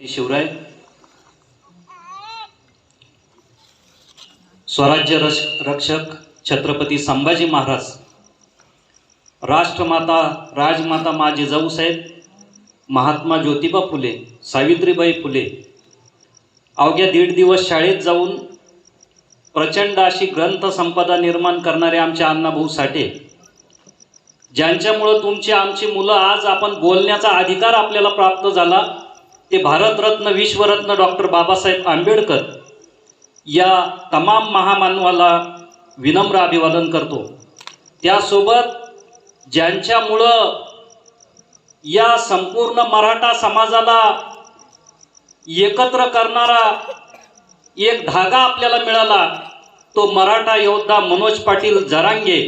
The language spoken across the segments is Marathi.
शिवराय. स्वराज्य रक्षक छत्रपती संभाजी महाराज. राष्ट्रमाता राजमाता माजी जाऊ साहेब महात्मा ज्योतिबा फुले सावित्रीबाई फुले. अवघ्या दीड दिवस शाळेत जाऊन प्रचंड अशी ग्रंथसंपदा निर्माण करणारे आमचे अण्णाभाऊ साठे. ज्यांच्यामुळं तुमची आमची मुलं आज आपण बोलण्याचा अधिकार आपल्याला प्राप्त झाला ते भारतरत्न विश्वरत्न डॉक्टर बाबासाहेब आंबेडकर या तमाम महामानवाला विनम्र अभिवादन करतो. त्यासोबत ज्यांच्यामुळं या संपूर्ण मराठा समाजाला एकत्र करणारा एक धागा आपल्याला मिळाला तो मराठा योद्धा मनोज पाटील जरांगे.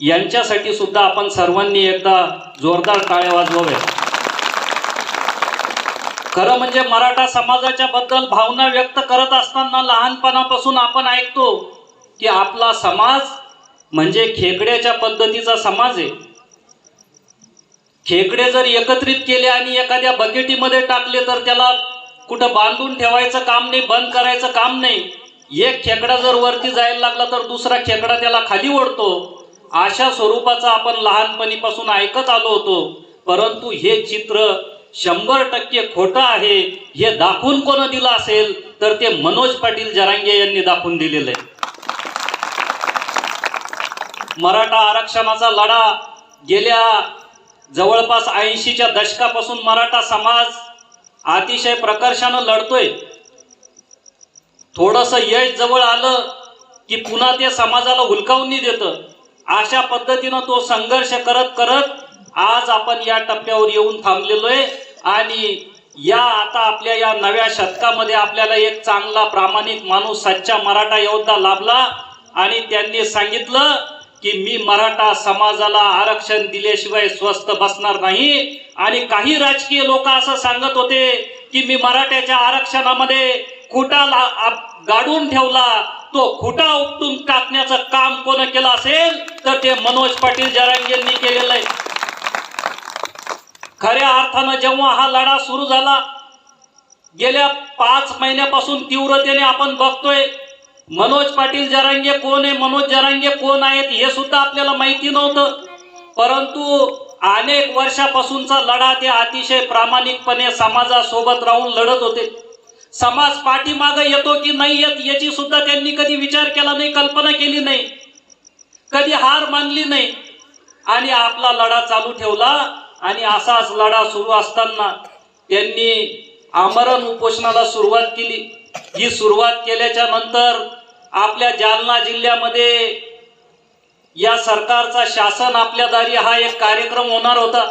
यांच्यासाठी सुद्धा आपण सर्वांनी एकदा जोरदार टाळ्या वाजवाव्या खरं म्हणजे मराठा समाजाच्या बद्दल भावना व्यक्त करत असताना लहानपणापासून आपण ऐकतो की आपला समाज म्हणजे खेकड्याच्या पद्धतीचा समाज आहे. खेकडे जर एकत्रित केले आणि एखाद्या बकेटीमध्ये टाकले तर त्याला कुठं बांधून ठेवायचं काम नाही बंद करायचं काम नाही. एक खेकडा जर वरती जायला लागला तर दुसरा खेकडा त्याला खाली ओढतो. अशा स्वरूपाचा आपण लहानपणीपासून ऐकत आलो होतो. परंतु हे चित्र शंभर टक्के खोटं आहे. हे दाखवून कोण दिलं असेल तर ते मनोज पाटील जरांगे यांनी दाखवून दिलेलं आहे. मराठा आरक्षणाचा लढा गेल्या जवळपास ऐंशीच्या दशकापासून मराठा समाज अतिशय प्रकर्षानं लढतोय. थोडस यश जवळ आलं की पुन्हा ते समाजाला हुलकावून देतं. अशा पद्धतीनं तो संघर्ष करत करत आज आपण या टप्प्यावर येऊन थांबलेलो आहे. आणि या आता आपल्या या नव्या शतकामध्ये आपल्याला एक चांगला प्रामाणिक माणूस सच्चा मराठा योद्धा लाभला. आणि त्यांनी सांगितलं की मी मराठा समाजाला आरक्षण दिल्याशिवाय स्वस्त बसणार नाही. आणि काही राजकीय लोक असं सांगत होते की मी मराठ्याच्या आरक्षणामध्ये खुटा गाडून ठेवला. तो खुटा उपटून टाकण्याचं काम कोण केलं असेल? तर ते मनोज पाटील जरांगेंनी केलेलं आहे. खऱ्या अर्थानं जेव्हा हा लढा सुरू झाला गेल्या पाच महिन्यापासून तीव्रतेने आपण बघतोय मनोज पाटील जरांगे कोण आहे मनोज जरांगे कोण आहेत हे सुद्धा आपल्याला माहिती नव्हतं. परंतु अनेक वर्षापासूनचा लढा ते अतिशय प्रामाणिकपणे समाजासोबत राहून लढत होते. समाज पाठीमागं येतो की नाही येत याची सुद्धा त्यांनी कधी विचार केला नाही कल्पना केली नाही. कधी हार मानली नाही. आणि आपला लढा चालू ठेवला. आणि असाच लढा सुरू असताना त्यांनी आमरण उपोषणाला सुरुवात केली. ही सुरुवात केल्याच्यानंतर आपल्या जालना जिल्ह्यामध्ये या सरकारचा शासन आपल्या दारी हा एक कार्यक्रम होणार होता.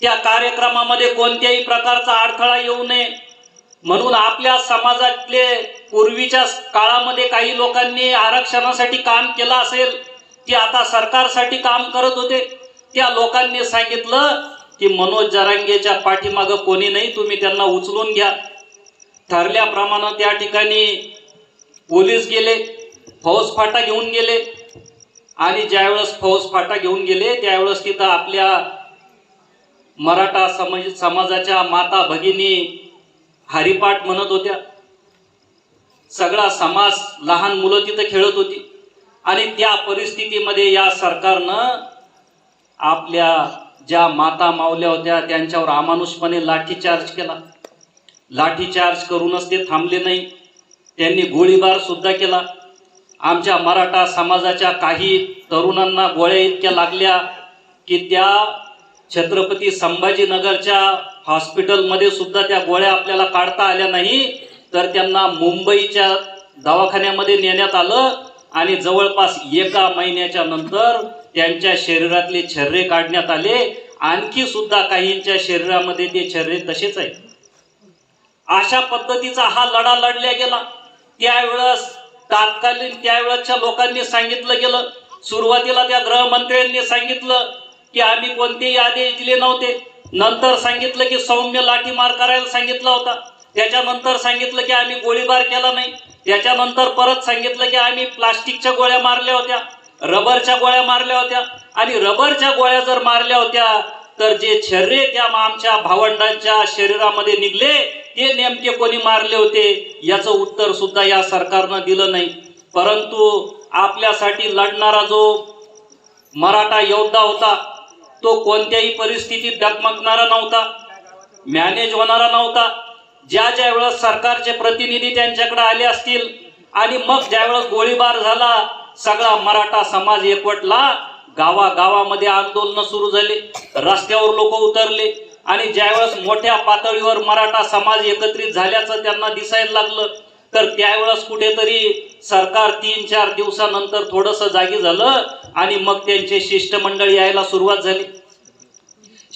त्या कार्यक्रमामध्ये कोणत्याही प्रकारचा अडथळा येऊ नये. म्हणून आपल्या समाजातले पूर्वीच्या काळामध्ये काही लोकांनी आरक्षणासाठी काम केलं असेल ते आता सरकारसाठी काम करत होते. त्या लोकांनी सांगितलं की मनोज जरांगेच्या पाठीमागं कोणी नाही तुम्ही त्यांना उचलून घ्या. ठरल्याप्रमाणे त्या ठिकाणी पोलीस गेले फौज फाटा घेऊन गेले. आणि ज्यावेळेस फौज फाटा घेऊन गेले त्यावेळेस तिथं आपल्या मराठा समाज समाजाच्या माता भगिनी हरिपाठ म्हणत होत्या. सगळा समाज लहान मुलं तिथं खेळत होती. आणि त्या परिस्थितीमध्ये या सरकारनं आपल्या ज्या माता मावल्या होत्या त्यांच्यावर अमानुषपणे लाठीचार्ज केला. लाठीचार्ज करूनच ते थांबले नाही. त्यांनी गोळीबार सुद्धा केला. आमच्या मराठा समाजाच्या काही तरुणांना गोळ्या इतक्या लागल्या की त्या छत्रपती संभाजीनगरच्या हॉस्पिटलमध्ये सुद्धा त्या गोळ्या आपल्याला काढता आल्या नाही तर त्यांना मुंबईच्या दवाखान्यामध्ये नेण्यात आलं आणि जवळपास एका महिन्याच्या नंतर त्यांच्या शरीरातले छर्रे काढण्यात आले. आणखी सुद्धा काहींच्या शरीरामध्ये ते छर्रे तसेच आहे अशा पद्धतीचा हा लढा लढल्या गेला. त्यावेळेस तात्कालीन त्यावेळेसच्या लोकांनी सांगितलं गेलं. सुरुवातीला त्या गृहमंत्र्यांनी सांगितलं की आम्ही कोणतेही आदेश दिले नव्हते. नंतर सांगितलं की सौम्य लाठीमार करायला सांगितला होता. त्याच्यानंतर सांगितलं की आम्ही गोळीबार केला नाही. त्याच्यानंतर परत सांगितलं की आम्ही प्लास्टिकच्या गोळ्या मारल्या होत्या. रबरच्या गोळ्या मारल्या होत्या. आणि रबरच्या गोळ्या जर मारल्या होत्या तर जे छर्रे त्या आमच्या भावंडांच्या शरीरामध्ये निघले ते नेमके कोणी मारले होते? याचं उत्तर सुद्धा या सरकारनं दिलं नाही. परंतु आपल्यासाठी लढणारा जो मराठा योद्धा होता तो कोणत्याही परिस्थितीत डगमगणारा नव्हता मॅनेज होणारा नव्हता. ज्या ज्या वेळेस सरकारचे प्रतिनिधी त्यांच्याकडे आले असतील आणि मग ज्यावेळेस गोळीबार झाला सगळा मराठा समाज एकवटला गावागावामध्ये आंदोलन सुरू झाले रस्त्यावर लोक उतरले आणि ज्यावेळेस मोठ्या पातळीवर मराठा समाज एकत्रित झाल्याचं त्यांना दिसायला लागलं तर त्यावेळेस कुठेतरी सरकार तीन चार दिवसानंतर थोडस जागी झालं आणि मग त्यांचे शिष्टमंडळ यायला सुरुवात झाली.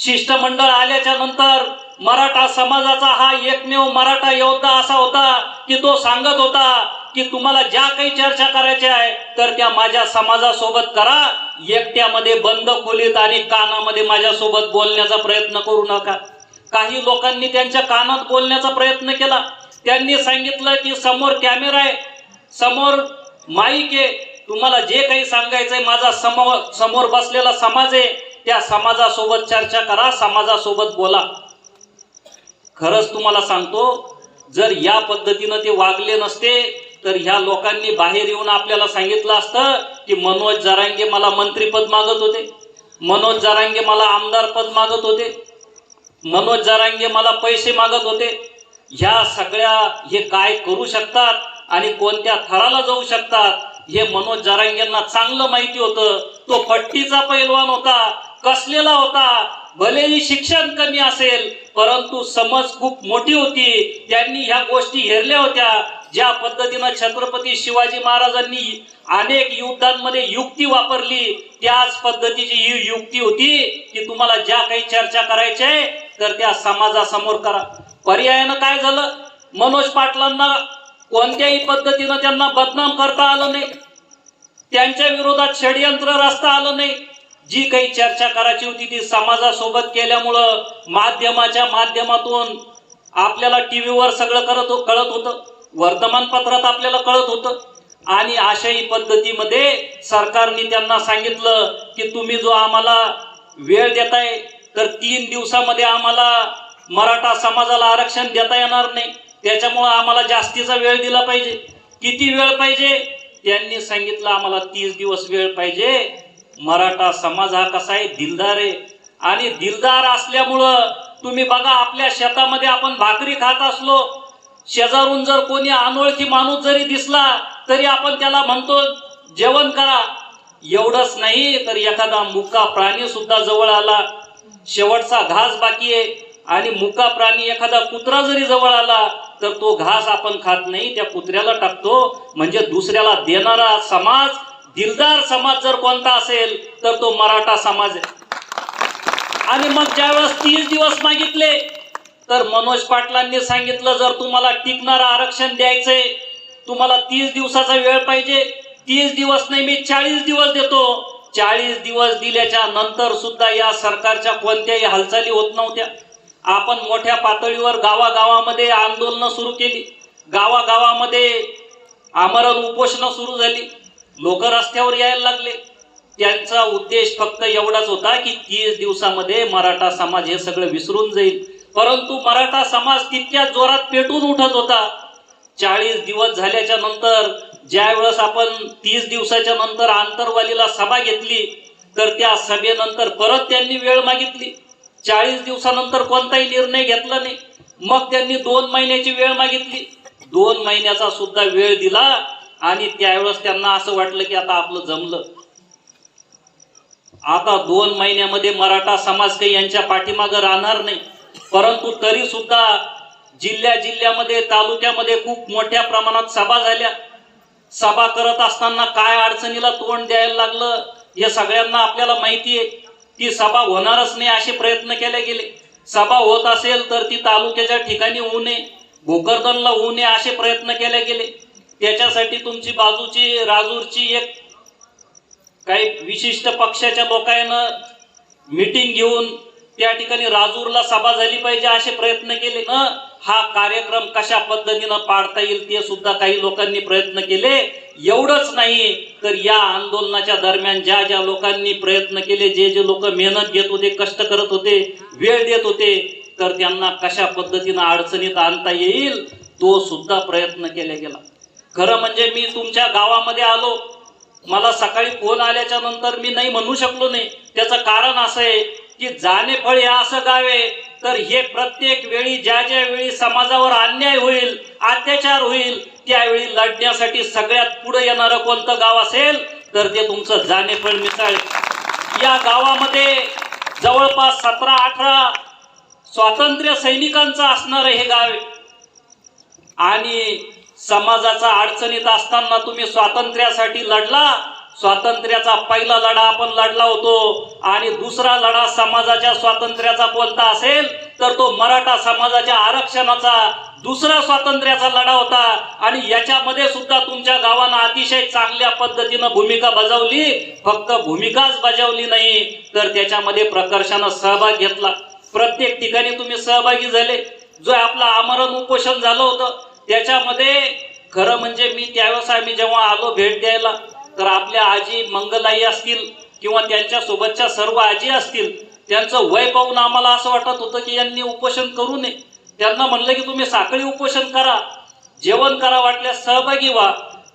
शिष्टमंडळ आल्याच्यानंतर मराठा समाजाचा हा एकमेव मराठा योद्धा असा होता की तो सांगत होता की तुम्हाला ज्या काही चर्चा करायच्या आहे तर त्या माझ्या समाजासोबत करा. एकट्यामध्ये बंद खोलीत आणि कानामध्ये माझ्यासोबत बोलण्याचा प्रयत्न करू नका. काही लोकांनी त्यांच्या कानात बोलण्याचा प्रयत्न केला. त्यांनी सांगितलं की समोर कॅमेरा आहे समोर माईक आहे. तुम्हाला जे काही सांगायचंय माझा समोर समोर बसलेला समाज आहे. त्या समाजासोबत चर्चा करा समाजासोबत बोला. खरंच तुम्हाला सांगतो जर या पद्धतीनं ते वागले नसते तर ह्या लोकांनी बाहेर येऊन आपल्याला सांगितलं असतं की मनोज जरांगे मला मंत्रीपद मागत होते. मनोज जरांगे मला आमदार पद मागत होते. मनोज जरांगे मला पैसे मागत होते. ह्या सगळ्या हे काय करू शकतात आणि कोणत्या थराला जाऊ शकतात हे मनोज जरांगेंना चांगलं माहिती होतं. तो पट्टीचा पैलवान होता. कसलेला होता? भलेही शिक्षण कमी असेल परंतु समज खूप मोठी होती. त्यांनी ह्या गोष्टी हेरल्या होत्या. ज्या पद्धतीनं छत्रपती शिवाजी महाराजांनी अनेक युद्धांमध्ये युक्ती वापरली त्याच पद्धतीची ही युक्ती होती की तुम्हाला ज्या काही चर्चा करायच्या आहे तर त्या समाजासमोर करा. पर्यायानं काय झालं? मनोज पाटलांना कोणत्याही पद्धतीनं त्यांना बदनाम करता आलं नाही. त्यांच्या विरोधात षडयंत्र रस्ता आलं नाही. जी काही चर्चा करायची होती ती समाजासोबत केल्यामुळं माध्यमाच्या माध्यमातून आपल्याला टी व्हीवर सगळं करत हो- कळत होतं. वर्तमानपत्रात आपल्याला कळत होतं. आणि अशाही पद्धतीमध्ये सरकारने त्यांना सांगितलं की तुम्ही जो आम्हाला वेळ देताय तर तीन दिवसामध्ये आम्हाला मराठा समाजाला आरक्षण देता येणार नाही. त्याच्यामुळं आम्हाला जास्तीचा वेळ दिला पाहिजे. किती वेळ पाहिजे? त्यांनी सांगितलं आम्हाला तीस दिवस वेळ पाहिजे. मराठा समाज हा कसा आहे? दिलदार आहे. आणि दिलदार असल्यामुळं तुम्ही बघा आपल्या शेतामध्ये आपण भाकरी खात असलो शेजारून जर कोणी अनोळखी माणूस जरी दिसला तरी आपण त्याला म्हणतो जेवण करा. एवढंच नाही तर एखादा मुका प्राणी सुद्धा जवळ आला शेवटचा घास बाकी आहे. आणि मुका प्राणी एखादा कुत्रा जरी जवळ आला तर तो घास आपण खात नाही त्या कुत्र्याला टाकतो. म्हणजे दुसऱ्याला देणारा समाज दिलदार समाज जर कोणता असेल तर तो मराठा समाज आहे. आणि मग ज्यावेळेस तीस दिवस मागितले तर मनोज पाटलांनी सांगितलं जर तुम्हाला टिकणारं आरक्षण द्यायचंय तुम्हाला तीस दिवसाचा वेळ पाहिजे. तीस दिवस नाही मी चाळीस दिवस देतो. चाळीस दिवस दिल्याच्या नंतर सुद्धा या सरकारच्या कोणत्याही हालचाली होत नव्हत्या. आपण मोठ्या पातळीवर गावागावामध्ये आंदोलनं सुरू केली. गावागावामध्ये आमरण उपोषणं सुरू झाली. लोक रस्त्यावर यायला लागले. त्यांचा उद्देश फक्त एवढाच होता की तीस दिवसामध्ये मराठा समाज हे सगळं विसरून जाईल. परंतु मराठा समाज तितक्या जोरात पेटून उठत होता. चाळीस दिवस झाल्याच्यानंतर ज्या वेळेस आपण तीस दिवसाच्या नंतर आंतरवालीला सभा घेतली तर त्या सभेनंतर परत त्यांनी वेळ मागितली. चाळीस दिवसानंतर कोणताही निर्णय घेतला नाही. मग त्यांनी दोन महिन्याची वेळ मागितली. दोन महिन्याचा सुद्धा वेळ दिला. आणि त्यावेळेस त्यांना असं वाटलं की आता आपलं जमलं. आता दोन महिन्यामध्ये मराठा समाज काही यांच्या पाठीमागं राहणार नाही. परंतु तरी सुद्धा जिल्ह्या जिल्ह्यामध्ये तालुक्यामध्ये खूप मोठ्या प्रमाणात सभा झाल्या. सभा करत असताना काय अडचणीला तोंड द्यायला लागलं हे सगळ्यांना आपल्याला माहिती आहे. ती सभा होणारच नाही असे प्रयत्न केले गेले. सभा होत असेल तर ती तालुक्याच्या ठिकाणी होऊ नये भोकरदनला होऊ नये असे प्रयत्न केले गेले. त्याच्यासाठी तुमची बाजूची राजूरची एक काही विशिष्ट पक्षाच्या लोकांना मीटिंग घेऊन त्या ठिकाणी राजूरला सभा झाली पाहिजे असे प्रयत्न केले न हा कार्यक्रम कशा पद्धतीनं पाडता येईल ते सुद्धा काही लोकांनी प्रयत्न केले. एवढंच नाही तर या आंदोलनाच्या दरम्यान ज्या ज्या लोकांनी प्रयत्न केले जे जे लोक मेहनत घेत होते कष्ट करत होते वेळ देत होते तर त्यांना कशा पद्धतीनं अडचणीत आणता येईल तो सुद्धा प्रयत्न केला गेला. खरं म्हणजे मी तुमच्या गावामध्ये आलो. मला सकाळी फोन आल्याच्यानंतर मी नाही म्हणू शकलो नाही. त्याचं कारण असं आहे की जाणेफळ हे असं गाव आहे तर हे प्रत्येक वेळी ज्या ज्या वेळी समाजावर अन्याय होईल अत्याचार होईल त्यावेळी लढण्यासाठी सगळ्यात पुढे येणारं कोणतं गाव असेल तर ते तुमचं जाणेफळ मिसाळ. या गावामध्ये जवळपास सतरा अठरा स्वातंत्र्य सैनिकांचं असणारं हे गाव आहे. आणि समाजाचा अडचणीत असताना तुम्ही स्वातंत्र्यासाठी लढला. स्वातंत्र्याचा पहिला लढा आपण लढला होतो. आणि दुसरा लढा समाजाच्या स्वातंत्र्याचा कोणता असेल तर तो मराठा समाजाच्या आरक्षणाचा दुसरा स्वातंत्र्याचा लढा होता. आणि याच्यामध्ये सुद्धा तुमच्या गावानं अतिशय चांगल्या पद्धतीनं भूमिका बजावली. फक्त भूमिकाच बजावली नाही तर त्याच्यामध्ये प्रकर्षानं सहभाग घेतला. प्रत्येक ठिकाणी तुम्ही सहभागी झाले. जो आपला आमरण उपोषण झालं होतं त्याच्यामध्ये खरं म्हणजे मी त्यावेळेस आम्ही जेव्हा आलो भेट द्यायला तर आपल्या आजी मंगलाई असतील किंवा त्यांच्या सोबतच्या सर्व आजी असतील त्यांचं वय पाहून आम्हाला असं वाटत होतं की यांनी उपोषण करू नये. त्यांना म्हणलं की तुम्ही साखळी उपोषण करा जेवण करा वाटल्यास सहभागी व्हा.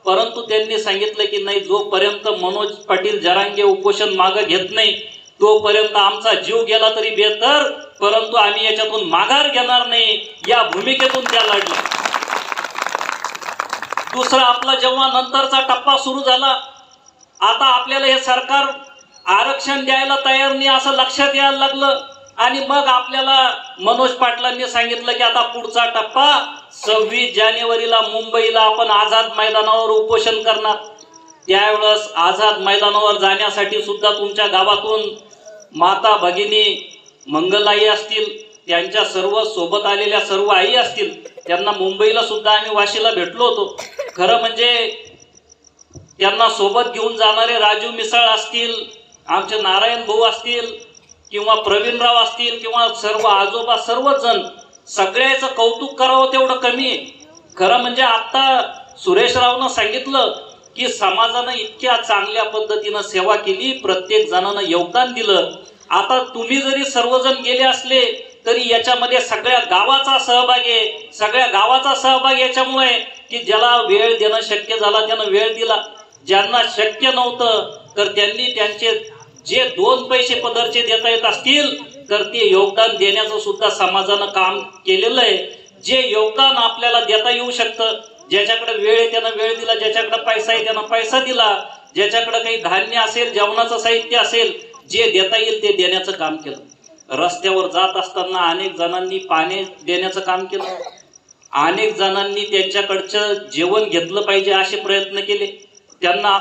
परंतु त्यांनी सांगितलं की नाही जोपर्यंत मनोज पाटील जरांगे उपोषण मागं घेत नाही तोपर्यंत आमचा जीव गेला तरी बेहतर परंतु आम्ही याच्यातून माघार घेणार नाही या भूमिकेतून त्या लढल्या. दुसरा आपला जेव्हा नंतरचा टप्पा सुरू झाला आता आपल्याला हे सरकार आरक्षण द्यायला तयार नाही असं लक्षात यायला लागलं. आणि मग आपल्याला मनोज पाटलांनी सांगितलं की आता पुढचा टप्पा सव्वीस जानेवारीला मुंबईला आपण आझाद मैदानावर उपोषण करणार. त्यावेळेस आझाद मैदानावर जाण्यासाठी सुद्धा तुमच्या गावातून माता भगिनी मंगलाई असतील. त्यांच्या सर्व सोबत आलेल्या सर्व आई असतील त्यांना मुंबईला सुद्धा आम्ही वाशीला भेटलो होतो. खरं म्हणजे त्यांना सोबत घेऊन जाणारे राजू मिसाळ असतील आमचे नारायण भाऊ असतील किंवा प्रवीणराव असतील किंवा सर्व आजोबा सर्वजण सगळ्याचं कौतुक करावं तेवढं कमी आहे. खरं म्हणजे आता सुरेशरावनं सांगितलं की समाजानं इतक्या चांगल्या पद्धतीनं सेवा केली प्रत्येक जणानं योगदान दिलं. आता तुम्ही जरी सर्वजण गेले असले तरी याच्यामध्ये सगळ्या गावाचा सहभाग आहे. सगळ्या गावाचा सहभाग याच्यामुळे की ज्याला वेळ देणं शक्य झाला त्यानं वेळ दिला. ज्यांना शक्य नव्हतं तर त्यांनी त्यांचे जे दोन पैसे पदरचे देता येत असतील तर ते योगदान देण्याचं सुद्धा समाजानं काम केलेलं आहे. जे योगदान आपल्याला देता येऊ शकतं ज्याच्याकडे वेळ आहे त्यानं वेळ दिला ज्याच्याकडे पैसा आहे त्यानं पैसा दिला. ज्याच्याकडे काही धान्य असेल जेवणाचं साहित्य असेल जे देता येईल ते देण्याचं काम केलं. रस्त्यावर जात असताना अनेक जणांनी पाणी देण्याचं काम केलं. अनेक जणांनी त्यांच्याकडचं जेवण घेतलं पाहिजे असे प्रयत्न केले. त्यांना